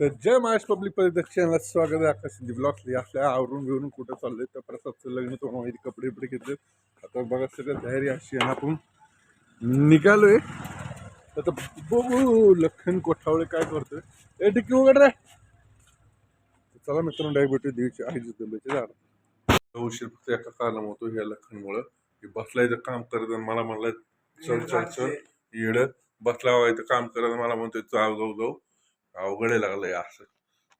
तर जय महाराष्ट्र पब्लिक परिदर्शनाला स्वागत आहे. आकाश सिंधी ब्लॉग्सली आपल्या आवरून घेऊन कुठं चाललंय तर प्रसादचं लग्न तो माहिती कपडे बिपडे घेतले आता बघा सगळं तयारी अशी आहे. आपण निघालोय. आता बघू लखन कोठावळे काय करतोय. ए टिकी वगैरे चला मित्रांनो डायबिटीज देवीची आहे जिद्दंबेचे झाड उशीर फक्त एका कारण होतो ह्या लखनमुळं. की बसलाय तर काम करत मला म्हणलं चल चल चल येड. बसला व्हायचं काम करत मला म्हणतोय जाऊ जाऊ जाऊ. अवघड आहे लागलंय असं.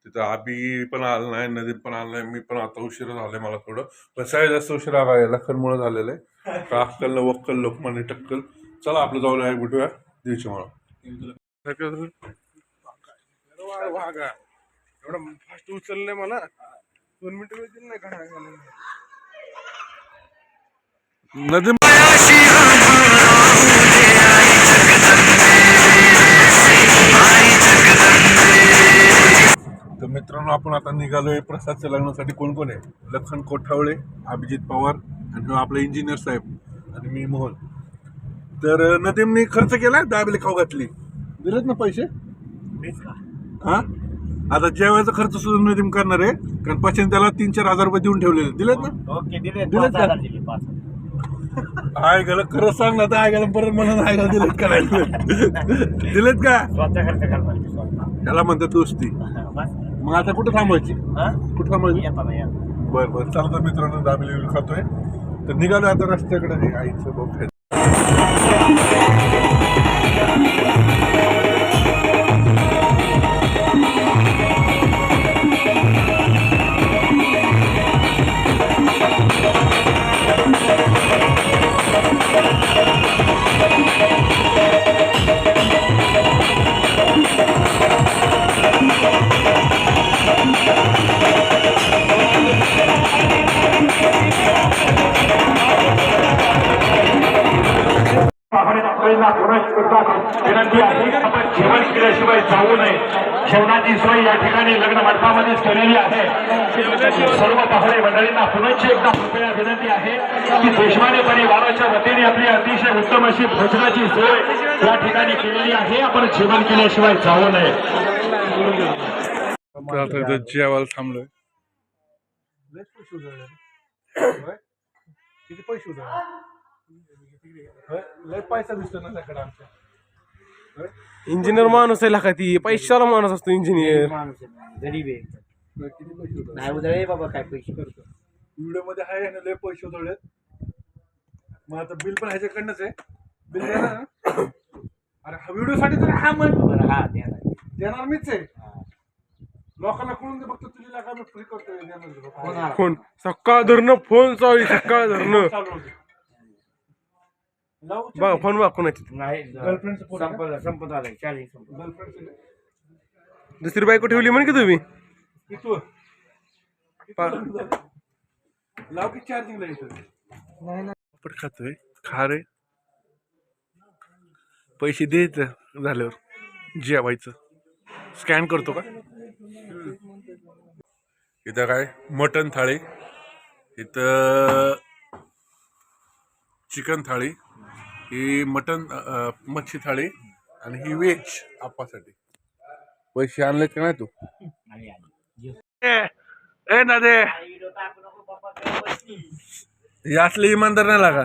तिथं आबी पण आलं नाही नदी पण आलं नाही मी पण आता उशीर झालंय मला थोडं. पण जास्त उशीर आला लखनमुळं झालेलं आहे. का अक्कल वक्कल लोकमान्य टक्कल. चला आपलं जाऊन आहे भेटूया. दिवशी मला. वागा एवढं फास्ट उचललंय मला. दोन मिनिट वेळ नाही घडा मित्रांनो आपण आता निघालोय प्रसादच्या लग्नासाठी. कोण कोण आहे? लखन कोठावळे अभिजित पवार आणि आपला इंजिनियर साहेब आणि मी मोहन. तर नदीमनी खर्च केलाय? दाबेली खाऊ घातली. दिलेत ना पैसे? हा? आता जेवायचा खर्च सुद्धा नदीम करणार आहे कारण पक्षाने त्याला तीन चार हजार रुपये देऊन ठेवलेले. दिलेत ना? ओके दिले दिलेत का? आय गेलं खरं सांग ना तर आय गेलं परत म्हणून आय गेलं दिलेत का नाही? दिलेत का? त्याला म्हणतात दोस्ती. मग आता कुठं थांबायची? हा? कुठं थांबायची. बरं बरं. चालतं मित्रांनो दाबेली खातोय. तर निघालो आता रस्त्याकडे. हे आईचं भाऊ खायचं विनंती आहे आपण जेवण केल्याशिवाय जाऊ नये. जेवणाची सोय या ठिकाणी लग्न मंडपामध्येच केलेली आहे. सर्व पाहुणे मंडळींना पुनश्च एकदा कृपया विनंती आहे की देशवाने परिवाराच्या वतीने आपली अतिशय उत्तम अशी भोजनाची सोय या ठिकाणी केलेली आहे. आपण जेवण केल्याशिवाय जाऊ नये. जेवायला थांबलोय. किती पैसे लय पैसा दिसतो ना त्याकडे आमच्या. इंजिनियर माणूस आहे का ती पैशाला माणूस असतो इंजिनियर माणूस आहे गरीब आहे. किती पैसे होतात? नाही उद्या बाबा काय पैसे. करतो. व्हिडिओमध्ये आहे ना लय पैसे होतोळेत मग आता बिल पण ह्याच्याकडनंच आहे. बिल देणार ना? अरे हा व्हिडिओ साठी तर हा मग बरं हा देणार देणार मीच आहे. हा. लोकांना कळून दे फक्त तुझी लागा मी फ्री करतोय देणार कोण? सकाळ धरणं फोन चालू आहे, सकाळ धरणं. चालू होते बघा फोन बघा कोणाची नाही गर्लफ्रेंडचं फोन आहे? संपलं संपत आलंय चार्जिंग संपलं गर्लफ्रेंड दुसरी बायको ठेवली म्हण की तुम्ही? इथं पा- लाव की चार्जिंगला इथं पण खातोय. खा रे. पैसे द्यायचं झाल्यावर. जेवायचं. स्कॅन करतो का? इथं काय? मटन थाळी. इथं चिकन थाळी. ही मटन मच्छी थाळी आणि ही व्हेज आप्पासाठी. पैसे आणलेत का नाही तू. ए दादे हे असले इमानदार नाही लागा